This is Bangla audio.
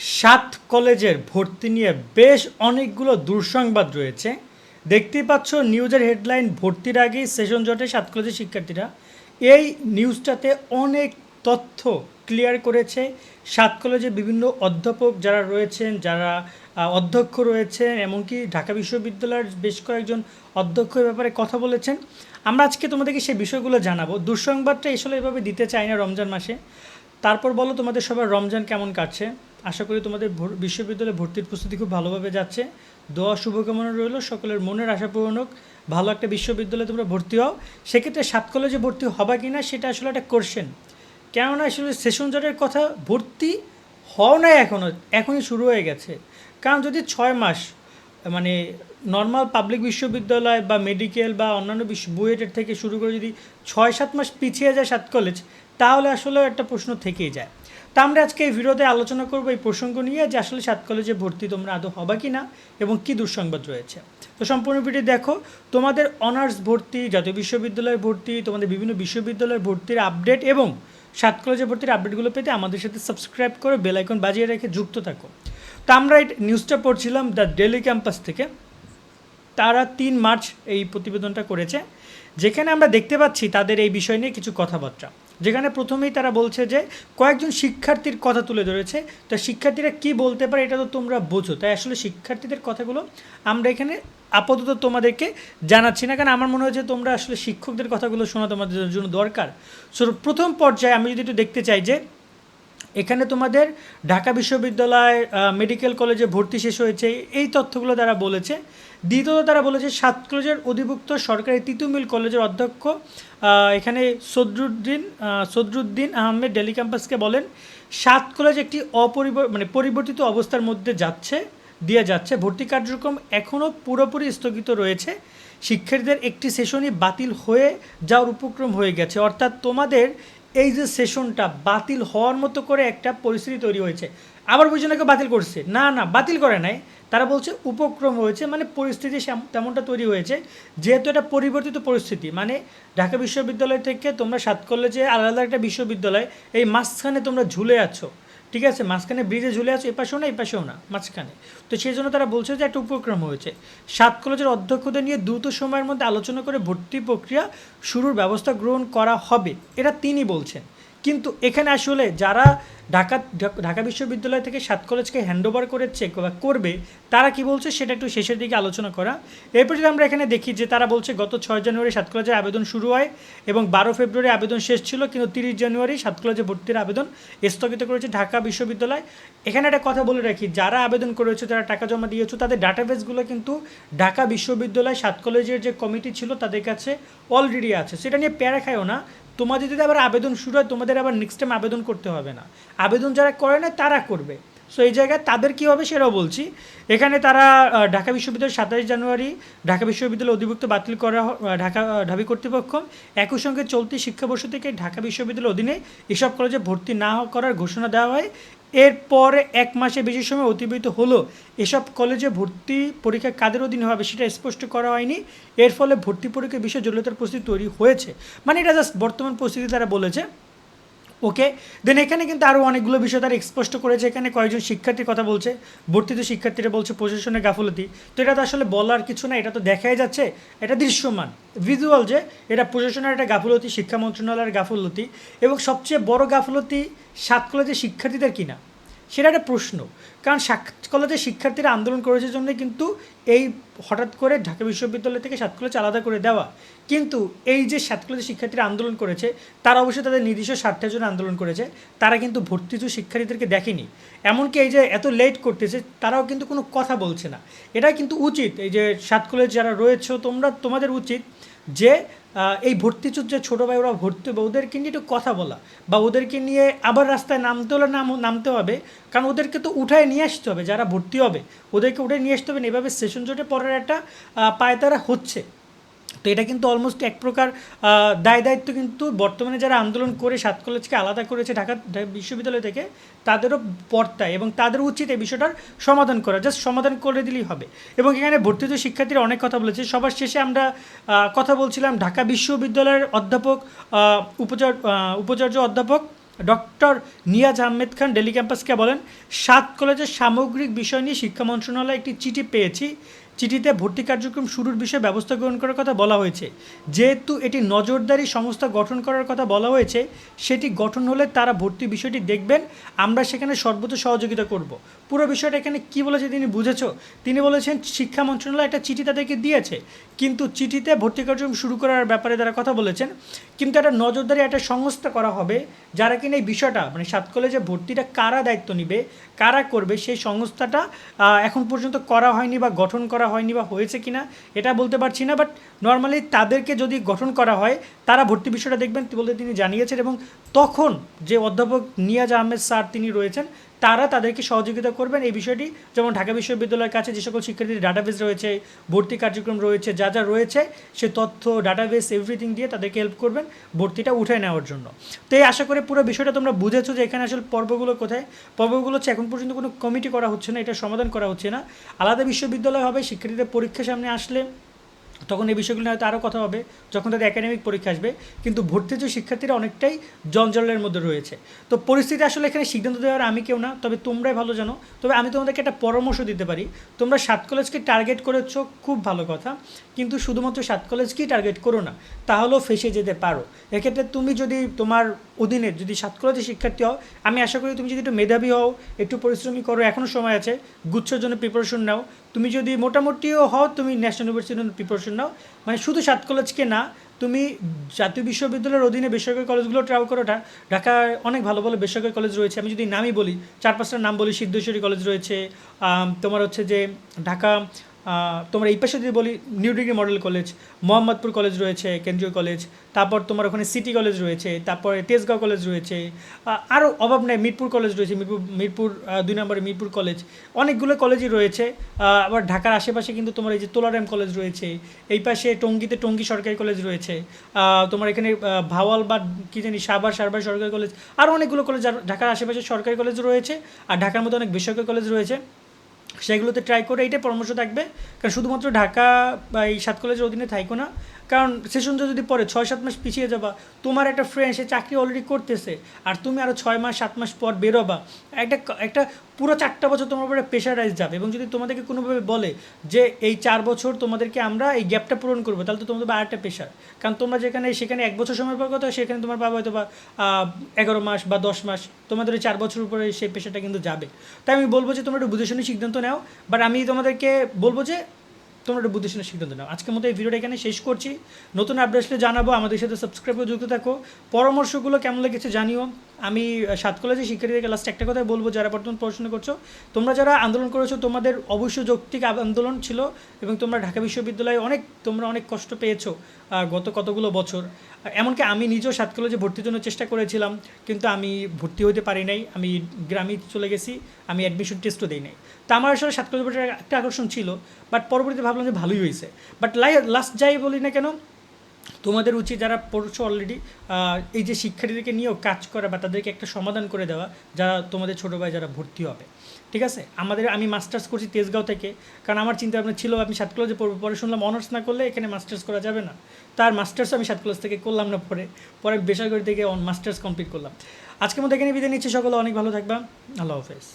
সাত কলেজের ভর্তি নিয়ে বেশ অনেকগুলো দুঃসংবাদ রয়েছে। দেখতেই পাচ্ছ, নিউজের হেডলাইন, ভর্তির আগেই সেশন জটে সাত কলেজের শিক্ষার্থীরা। এই নিউজটাতে অনেক তথ্য ক্লিয়ার করেছে। সাত কলেজে বিভিন্ন অধ্যাপক যারা রয়েছেন, যারা অধ্যক্ষ রয়েছেন, এমনকি ঢাকা বিশ্ববিদ্যালয়ের বেশ কয়েকজন অধ্যক্ষ ব্যাপারে কথা বলেছেন। আমরা আজকে তোমাদেরকে সেই বিষয়গুলো জানাব। দুঃসংবাদটা আসলে এভাবে দিতে চাই না রমজান মাসে। তারপর বলো তোমাদের সবার রমজান কেমন কাটছে। আশা করি তোমাদের বিশ্ববিদ্যালয়ে ভর্তির প্রস্তুতি খুব ভালোভাবে যাচ্ছে। দোয়া, শুভকামনা রইল সকলের মনের আশা পূরণ হোক। ভালো একটা বিশ্ববিদ্যালয়ে তোমরা ভর্তি হও। সেক্ষেত্রে সাত কলেজে ভর্তি হবা কি না সেটা আসলে একটা কোশ্চেন কেননা আসলে সেশন জটের কথা ভর্তি হও না এখনও এখনই শুরু হয়ে গেছে। কারণ যদি ছয় মাস মানে নর্মাল পাবলিক বিশ্ববিদ্যালয় বা মেডিকেল বা অন্যান্য বিশ্ব বুয়েটের থেকে শুরু করে যদি ছয় সাত মাস পিছিয়ে যায় সাত কলেজ তাহলে আসলেও একটা প্রশ্ন থেকেই যায়। তা আমরা আজকে এই ভিডিওতে আলোচনা করব এই প্রসঙ্গ নিয়ে যে আসলে সাত কলেজে ভর্তি তোমরা আদৌ হবা কি না এবং কী দুঃসংবাদ রয়েছে। তো সম্পূর্ণ ভিডিও দেখো, তোমাদের অনার্স ভর্তি, জাতীয় বিশ্ববিদ্যালয়ের ভর্তি, তোমাদের বিভিন্ন বিশ্ববিদ্যালয়ের ভর্তির আপডেট এবং সাত কলেজে ভর্তির আপডেটগুলো পেতে আমাদের সাথে সাবস্ক্রাইব করে বেলাইকন বাজিয়ে রেখে যুক্ত থাকো। তো আমরা এই নিউজটা পড়ছিলাম দ্য ডেলি ক্যাম্পাস থেকে। তারা তিন মার্চ এই প্রতিবেদনটা করেছে, যেখানে আমরা দেখতে পাচ্ছি তাদের এই বিষয় নিয়ে কিছু কথাবার্তা। যেখানে প্রথমেই তারা বলছে যে কয়েকজন শিক্ষার্থীর কথা তুলে ধরেছে। তো শিক্ষার্থীরা কি বলতে পারে এটা তো তোমরা বোঝো। তাই আসলে শিক্ষার্থীদের কথাগুলো আমরা এখানে আপাতত তোমাদেরকে জানাচ্ছি না। কারণ আমার মনে হয় যে তোমরা আসলে শিক্ষকদের কথাগুলো শোনা তোমাদের জন্য দরকার। সো প্রথম পর্যায়ে আমি যদি একটু দেখতে চাই যে এখানে তোমাদের ঢাকা বিশ্ববিদ্যালয় মেডিকেল কলেজে ভর্তি শেষ হয়েছে, এই তথ্যগুলো তারা বলেছে। দ্বিতীয়ত তারা বলেছে সাত কলেজের অধিভুক্ত সরকারি তিতুমিল কলেজের অধ্যক্ষ এখানে সদরুদ্দিন সদরুদ্দিন আহমেদ ডেলি ক্যাম্পাসকে বলেন, সাত কলেজ একটি অপরিব মানে পরিবর্তিত অবস্থার মধ্যে যাচ্ছে, দিয়ে যাচ্ছে। ভর্তি কার্যক্রম এখনও পুরোপুরি স্থগিত রয়েছে। শিক্ষার্থীদের একটি সেশনই বাতিল হয়ে যাওয়ার উপক্রম হয়ে গেছে। অর্থাৎ তোমাদের এই যে সেশনটা বাতিল হওয়ার মতো করে একটা পরিস্থিতি তৈরি হয়েছে। আবার বুঝে নাকি বাতিল করছে। না না, বাতিল করে নাই। তারা বলছে উপক্রম হয়েছে মানে পরিস্থিতি তেমনটা তৈরি হয়েছে, যেহেতু এটা পরিবর্তিত পরিস্থিতি। মানে ঢাকা বিশ্ববিদ্যালয় থেকে তোমরা সাত কলেজে আলাদা একটা বিশ্ববিদ্যালয়, এই মাঝখানে তোমরা ঝুলে আছো। ঠিক আছে, মাঝখানে ব্রিজে ঝুলে আছো এপাশেও না এপাশেও না, মাঝখানে। তো সেই জন্য তারা বলছে যে একটা উপক্রম হয়েছে। সাত কলেজের অধ্যক্ষদের নিয়ে দ্রুত সময়ের মধ্যে আলোচনা করে ভর্তি প্রক্রিয়া শুরুর ব্যবস্থা গ্রহণ করা হবে। এটা তিনি বলছেন। কিন্তু এখানে আসলে যারা ঢাকা ঢাকা বিশ্ববিদ্যালয় থেকে সাত কলেজকে হ্যান্ডওভার করেছে বা করবে, তারা কি বলছে সেটা একটু শেষের দিকে আলোচনা করা। এরপর যদি আমরা এখানে দেখি যে তারা বলছে গত ছয় জানুয়ারি সাত কলেজের আবেদন শুরু হয় এবং বারো ফেব্রুয়ারি আবেদন শেষ ছিল, কিন্তু তিরিশ জানুয়ারি সাত কলেজে ভর্তির আবেদন স্থগিত করেছে ঢাকা বিশ্ববিদ্যালয়। এখানে একটা কথা বলে রাখি, যারা আবেদন করেছে, যারা টাকা জমা দিয়েছ, তাদের ডাটাবেসগুলো কিন্তু ঢাকা বিশ্ববিদ্যালয় সাত কলেজের যে কমিটি ছিল, তাদের কাছে অলরেডি আছে। সেটা নিয়ে প্যারা খায়ও না। তোমাদের যদি আবার আবেদন শুরু হয়, তোমাদের আবার নেক্সট টাইম আবেদন করতে হবে না। আবেদন যারা করে না তারা করবে। সো এই জায়গায় তাদের কী হবে সেটাও বলছি। এখানে তারা ঢাকা বিশ্ববিদ্যালয় সাতাশ জানুয়ারি, ঢাকা বিশ্ববিদ্যালয় অধিভুক্ত বাতিল করা ঢাকা ঢাবি কর্তৃপক্ষ। একই সঙ্গে চলতি শিক্ষাবর্ষ থেকে ঢাকা বিশ্ববিদ্যালয়ের অধীনে এসব কলেজে ভর্তি না করার ঘোষণা দেওয়া হয়। এরপরে এক মাসে বেশি সময় অতিবাহিত হলো। এসব কলেজে ভর্তি পরীক্ষা কাদের অধীনে হবে সেটা স্পষ্ট করা হয়নি। এর ফলে ভর্তি পরীক্ষার বিষয়ে জটিলতার পরিস্থিতি তৈরি হয়েছে। মানে এটা জাস্ট বর্তমান পরিস্থিতি তারা বলেছে। ওকে দেন এখানে কিন্তু আরও অনেকগুলো বিষয় তারা স্পষ্ট করেছে। এখানে কয়েকজন শিক্ষার্থীর কথা বলছে। ভর্তিত শিক্ষার্থীরা বলছে প্রশাসনের গাফলতি। তো এটা তো আসলে বলার কিছু না, এটা তো দেখাই যাচ্ছে। এটা দৃশ্যমান। ভিজুয়াল যে, এটা প্রশাসনের একটা গাফলতি, শিক্ষা মন্ত্রণালয়ের গাফলতি। এবং সবচেয়ে বড় গাফলতি সাত কলেজের শিক্ষার্থীদের কিনা? সেটা একটা প্রশ্ন। কারণ কলেজের শিক্ষার্থীরা আন্দোলন করেছে জন্য কিন্তু এই হঠাৎ করে ঢাকা বিশ্ববিদ্যালয় থেকে সাত কলেজ আলাদা করে দেওয়া। কিন্তু এই যে সাত কলেজের শিক্ষার্থীরা আন্দোলন করেছে, তারা অবশ্যই তাদের নির্দিষ্ট স্বার্থের জন্য আন্দোলন করেছে। তারা কিন্তু ভর্তিত শিক্ষার্থীদেরকে দেখেনি। এমনকি এই যে এত লেট করতেছে, তারাও কিন্তু কোনো কথা বলছে না। এটা কিন্তু উচিত। এই যে সাত কলেজ যারা রয়েছে তোমরা, তোমাদের উচিত যে এই ভর্তিচুর যে ছোটো ভাই ওরা ভর্তি হবে, ওদেরকে নিয়ে একটু কথা বলা বা ওদেরকে নিয়ে আবার রাস্তায় নামতে হলে নাম, নামতে হবে কারণ ওদেরকে তো উঠায় নিয়ে আসতে হবে, যারা ভর্তি হবে, ওদেরকে উঠে নিয়ে আসতে হবে। এভাবে সেশন জোটে পড়ার একটা পায়তারা হচ্ছে তো এটা কিন্তু অলমোস্ট এক প্রকার দায় দায়িত্ব কিন্তু বর্তমানে যারা আন্দোলন করে সাত কলেজকে আলাদা করেছে ঢাকা বিশ্ববিদ্যালয় থেকে তাদেরও পর্তায় এবং তাদের উচিত এই বিষয়টার সমাধান করা জাস্ট সমাধান করে দিলেই হবে। এবং এখানে ভর্তিত শিক্ষার্থীরা অনেক কথা বলেছে। সবার শেষে আমরা কথা বলছিলাম ঢাকা বিশ্ববিদ্যালয়ের অধ্যাপক আহ, উপাচার্য উপাচার্য অধ্যাপক ডক্টর নিয়াজ আহমেদ খান ডেলি ক্যাম্পাসকে বলেন সাত কলেজের সামগ্রিক বিষয় নিয়ে শিক্ষা মন্ত্রণালয় একটি চিঠি পেয়েছি। চিঠিতে ভর্তি কার্যক্রম শুরুর বিষয়ে ব্যবস্থা গ্রহণ করার কথা বলা হয়েছে। যেহেতু এটি নজরদারি সংস্থা গঠন করার কথা বলা হয়েছে, সেটি গঠন হলে তারা ভর্তি বিষয়টি দেখবেন। আমরা সেখানে সর্বোচ্চ সহযোগিতা করব। পুরো বিষয়টা এখানে কি বলেছে তিনি বুঝেছ? তিনি বলেছেন, শিক্ষা মন্ত্রণালয় একটা চিঠি তাদেরকে দিয়েছে, কিন্তু চিঠিতে ভর্তি কার্যক্রম শুরু করার ব্যাপারে তারা কথা বলেছেন। কিন্তু একটা নজরদারি একটা সংস্থা করা হবে, যারা কিনা এই বিষয়টা মানে সাত কলেজে ভর্তিটা কারা দায়িত্ব নিবে, কারা করবে, সেই সংস্থাটা এখন পর্যন্ত করা হয়নি বা গঠন করা হয়নি বা হয়েছে কিনা, এটা বলতে পারছি না বাট নর্মালি তাদেরকে যদি গঠন করা হয়, তারা ভর্তি বিষয়টা দেখবেন বলতে তিনি জানিয়েছেন এবং তখন যে অধ্যাপক নিয়াজ আহমেদ স্যার তিনি রয়েছেন তারা তাদেরকে সহযোগিতা করবেন। এই বিষয়টি যেমন ঢাকা বিশ্ববিদ্যালয়ের কাছে যে সকল শিক্ষার্থীদের ডাটাবেস রয়েছে, ভর্তি কার্যক্রম রয়েছে, যা যা রয়েছে, সে তথ্য ডাটাবেস এভরিথিং দিয়ে তাদেরকে হেল্প করবেন ভর্তিটা উঠে নেওয়ার জন্য। তো এই আশা করে পুরো বিষয়টা তোমরা বুঝেছ যে এখানে আসলে পর্বগুলো কোথায়? পর্বগুলো হচ্ছে এখন পর্যন্ত কোনো কমিটি করা হচ্ছে না, এটা সমাধান করা হচ্ছে না। আলাদা বিশ্ববিদ্যালয় হবে, শিক্ষার্থীদের পরীক্ষা সামনে আসলে তখন এই বিষয়গুলো হয়তো আরও কথা হবে, যখন তাদের একাডেমিক পরীক্ষা আসবে। কিন্তু ভর্তি যে শিক্ষার্থীরা অনেকটাই জঞ্জলের মধ্যে রয়েছে। তো পরিস্থিতি আসলে এখানে সিদ্ধান্ত দেওয়ার আমি কেউ না, তবে তোমরাই ভালো জানো। তবে আমি তোমাদেরকে একটা পরামর্শ দিতে পারি। তোমরা সাত কলেজকে টার্গেট করেছ, খুব ভালো কথা। কিন্তু শুধুমাত্র সাত কলেজকেই টার্গেট করো না, তাহলেও ফেসে যেতে পারো। এক্ষেত্রে তুমি যদি তোমার অধীনে যদি সাত কলেজের শিক্ষার্থী হও, আমি আশা করি তুমি যদি একটু মেধাবী হও, একটু পরিশ্রমী করো এখনও সময় আছে গুচ্ছর জন্য প্রিপারেশন নাও। তুমি যদি মোটামুটিও হও, তুমি ন্যাশনাল ইউনিভার্সিটির প্রিপারেশন নাও। মানে শুধু সাত কলেজকে না, তুমি জাতীয় বিশ্ববিদ্যালয়ের অধীনে বেসরকারি কলেজগুলো ট্রাভেল করো। ঢাকায় অনেক ভালো ভালো বেসরকারি কলেজ রয়েছে। আমি যদি নামই বলি, চার পাঁচটার নাম বলি, সিদ্ধেশ্বরী কলেজ রয়েছে তোমার হচ্ছে যে ঢাকা তোমার এই পাশে যদি বলি new degree model college Mohammadpur college রয়েছে কেন্দ্রীয় কলেজ তারপর তোমার ওখানে সিটি কলেজ রয়েছে, তারপরে তেজগাঁও কলেজ রয়েছে আরও অভাব নেই মিরপুর কলেজ রয়েছে মিরপুর মিরপুর দুই নম্বরে মিরপুর কলেজ অনেকগুলো কলেজই রয়েছে আবার ঢাকার আশেপাশে কিন্তু তোমার এই যে তোলারাম কলেজ রয়েছে, এই পাশে টঙ্গিতে টঙ্গী সরকারি কলেজ রয়েছে তোমার এখানে ভাওয়াল বা কী জানি সাবার সারবার সরকারি কলেজ আরও অনেকগুলো কলেজ ঢাকার আশেপাশে সরকারি কলেজ রয়েছে, আর ঢাকার মধ্যে অনেক বেসরকারি কলেজ রয়েছে। সেগুলোতে ট্রাই করে এইটাই পরামর্শ থাকবে। কারণ শুধুমাত্র ঢাকা বা এই সাত কলেজের অধীনে থাইকো না কারণ সেশনটা যদি পরে ছয়, সাত মাস পিছিয়ে যাবা, তোমার একটা ফ্রেন্ড সে চাকরি অলরেডি করতেছে, আর তুমি আরও ছয় মাস, সাত মাস পর বেরোবা, একটা একটা পুরো চারটা বছর তোমার উপরে প্রেশারাইজ যাবে এবং যদি তোমাদেরকে কোনোভাবে বলে যে এই চার বছর তোমাদেরকে আমরা এই গ্যাপটা পূরণ করব, তাহলে তো তোমাদের আর একটা প্রেশার কারণ তোমরা যেখানে, সেখানে এক বছর সময় পাওয়ার কথা, সেখানে তোমার পাবা হয়তো বা এগারো মাস বা দশ মাস, তোমাদের ওই চার বছর উপরে সেই প্রেশারটা কিন্তু যাবে। তাই আমি বলব যে তোমরা একটু বুঝে শুনে সিদ্ধান্ত নাও বাট আমি তোমাদেরকে বলব যে তোমরা একটু বুদ্ধি শুনে সিদ্ধান্ত নাও। আজকের মতো এই ভিডিওটা এখানে শেষ করছি। নতুন আপডেট আসলে জানাব। আমাদের সাথে সাবস্ক্রাইব করে যুক্ত থাকো। পরামর্শগুলো কেমন লেগেছে জানিও। আমি সাত কলেজে শিক্ষার্থীদেরকে লাস্ট একটা কথাই বলব, যারা বর্তমান পড়াশোনা করছ। তোমরা যারা আন্দোলন করেছ, তোমাদের অবশ্যই যৌক্তিক আন্দোলন ছিল এবং তোমরা ঢাকা বিশ্ববিদ্যালয়ে অনেক, তোমরা অনেক কষ্ট পেয়েছ গত কতগুলো বছর। এমনকি আমি নিজেও সাত কলেজে ভর্তির জন্য চেষ্টা করেছিলাম, কিন্তু আমি ভর্তি হতে পারি নাই। আমি গ্রামে চলে গেছি, আমি অ্যাডমিশন টেস্টও দিই নাই। তা আমার আসলে সাত কলেজ একটা আকর্ষণ ছিল বাট পরবর্তীতে ভাবলাম যে ভালোই হয়েছে। বাট লাই লাস্ট যাই বলি না কেন, তোমাদের উচিত যারা পড়ছো অলরেডি এই যে শিক্ষার্থীদেরকে নিয়েও কাজ করা বা তাদেরকে একটা সমাধান করে দেওয়া, যারা তোমাদের ছোটো ভাই যারা ভর্তি হবে। ঠিক আছে? আমাদের, আমি মাস্টার্স করছি তেজগাঁও থেকে। কারণ আমার চিন্তা ভাবনা ছিল, আমি সাত কলেজে পড়ব, পরে শুনলাম অনার্স না করলে এখানে মাস্টার্স করা যাবে না। তার মাস্টার্স আমি সাত কলেজ থেকে করলাম না পরে। পরে বেসরকারি থেকে মাস্টার্স কমপ্লিট করলাম। আজকের মধ্যে এখানে বিদায় নিচ্ছি। সকলে অনেক ভালো থাকবা। আল্লাহ হাফেজ।